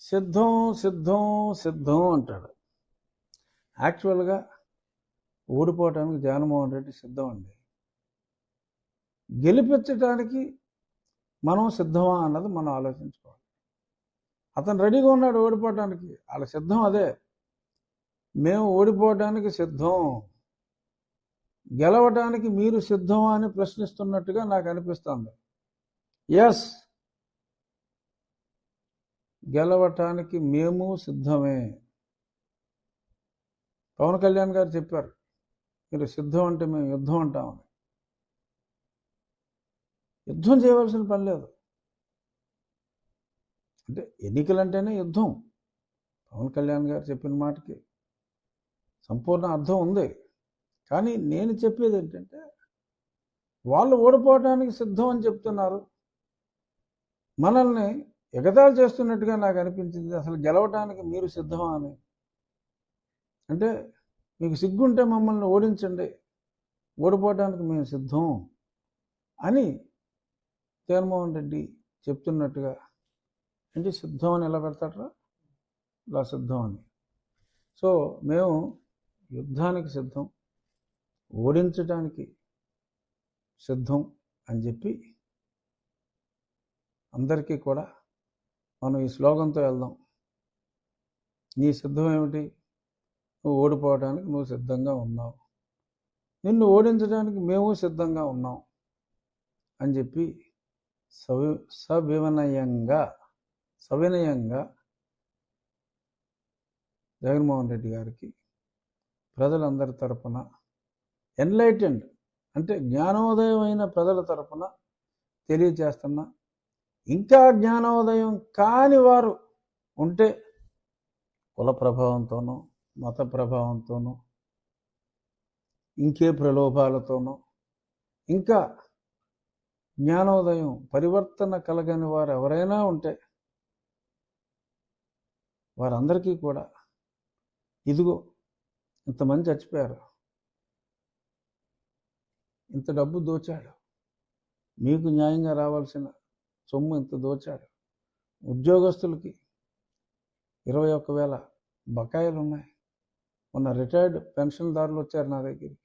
సిద్ధం సిద్ధం సిద్ధం అంటాడు. యాక్చువల్గా ఓడిపోవటానికి జగన్మోహన్ రెడ్డి సిద్ధం అండి. గెలిపించడానికి మనం సిద్ధమా అన్నది మనం ఆలోచించుకోవాలి. అతను రెడీగా ఉన్నాడు ఓడిపోవటానికి. వాళ్ళ సిద్ధం అదే. మేము ఓడిపోవటానికి సిద్ధం. గెలవటానికి మీరు సిద్ధమా అని ప్రశ్నిస్తున్నట్టుగా నాకు అనిపిస్తుంది. ఎస్ గెలవటానికి మేము సిద్ధమే. పవన్ కళ్యాణ్ గారు చెప్పారు మీరు సిద్ధం అంటే మేము యుద్ధం అంటామని. యుద్ధం చేయవలసిన పని లేదు. అంటే ఎన్నికలంటేనే యుద్ధం. పవన్ కళ్యాణ్ గారు చెప్పిన మాటకి సంపూర్ణ అర్థం ఉంది. కానీ నేను చెప్పేది ఏంటంటే వాళ్ళు ఓడిపోవడానికి సిద్ధం అని చెప్తున్నారు. మనల్ని ఎగతాళి చేస్తున్నట్టుగా నాకు అనిపించింది. అసలు గెలవటానికి మీరు సిద్ధమా అని. అంటే మీకు సిగ్గుంటే మమ్మల్ని ఓడించండి. ఓడిపోవడానికి మేము సిద్ధం అని జగన్మోహన్ రెడ్డి చెప్తున్నట్టుగా. ఏంటి సిద్ధం అని ఎలా పెడతాడరా? ఇలా సిద్ధం అని. సో మేము యుద్ధానికి సిద్ధం. ఓడించడానికి సిద్ధం అని చెప్పి అందరికీ కూడా మనం ఈ శ్లోకంతో వెళ్దాం. నీ సిద్ధం ఏమిటి? నువ్వు ఓడిపోవడానికి నువ్వు సిద్ధంగా ఉన్నావు. నిన్ను ఓడించడానికి మేము సిద్ధంగా ఉన్నాం అని చెప్పి సవి సవినయంగా సవినయంగా జగన్మోహన్ రెడ్డి గారికి ప్రజలందరి తరపున ఎన్లైటెండ్ అంటే జ్ఞానోదయం అయిన ప్రజల తరపున తెలియచేస్తున్నా ఇంకా జ్ఞానోదయం కాని వారు ఉంటే కుల ప్రభావంతోనో మత ప్రభావంతోనో ఇంకే ప్రలోభాలతోనో ఇంకా జ్ఞానోదయం పరివర్తన కలగని వారు ఎవరైనా ఉంటే వారందరికీ కూడా ఇదిగో ఇంతమంది చచ్చిపోయారు. ఇంత డబ్బు దోచాడు. మీకు న్యాయంగా రావాల్సిన సొమ్ము ఇంత దోచాడు. ఉద్యోగస్తులకి ఇరవై ఒక్క వేల బకాయిలు ఉన్నాయి. మొన్న రిటైర్డ్ పెన్షన్దారులు వచ్చారు నా దగ్గరికి.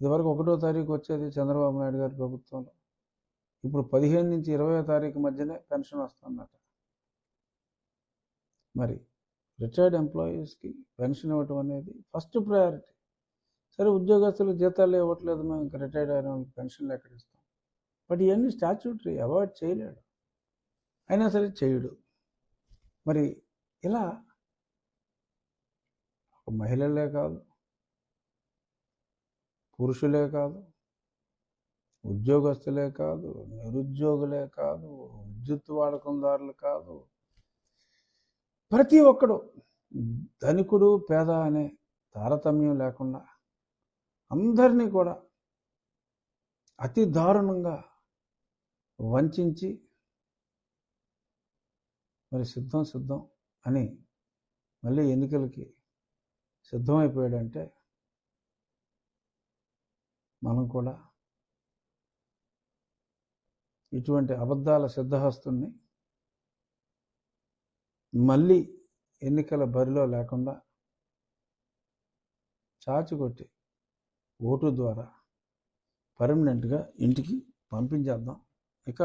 ఇదివరకు ఒకటో తారీఖు వచ్చేది చంద్రబాబు నాయుడు గారి ప్రభుత్వంలో. ఇప్పుడు పదిహేను నుంచి ఇరవై తారీఖు మధ్యనే పెన్షన్ వస్తుందట. మరి రిటైర్డ్ ఎంప్లాయీస్కి పెన్షన్ ఇవ్వటం అనేది ఫస్ట్ ప్రయారిటీ. సరే ఉద్యోగస్తులు జీతాలు ఇవ్వట్లేదు మేము ఇంకా రిటైర్డ్ అయిన వాళ్ళకి పెన్షన్లు ఎక్కడ ఇస్తాం? బట్ ఇవన్నీ స్టాచ్యూటరీ అవాయిడ్ చేయలేడు. అయినా సరే చేయడు. మరి ఇలా ఒక మహిళలే కాదు పురుషులే కాదు ఉద్యోగస్తులే కాదు నిరుద్యోగులే కాదు విద్యుత్ వాడకందారులు కాదు ప్రతి ఒక్కడు ధనికుడు పేద అనే తారతమ్యం లేకుండా అందరినీ కూడా అతి దారుణంగా వంచి మరి సిద్ధం సిద్ధం అని మళ్ళీ ఎన్నికలకి సిద్ధమైపోయాడంటే మనం కూడా ఇటువంటి అబద్ధాల సిద్ధహస్తుల్ని మళ్ళీ ఎన్నికల బరిలో లేకుండా చాచుకొట్టి ఓటు ద్వారా పర్మనెంట్గా ఇంటికి పంపించేద్దాం. ఇక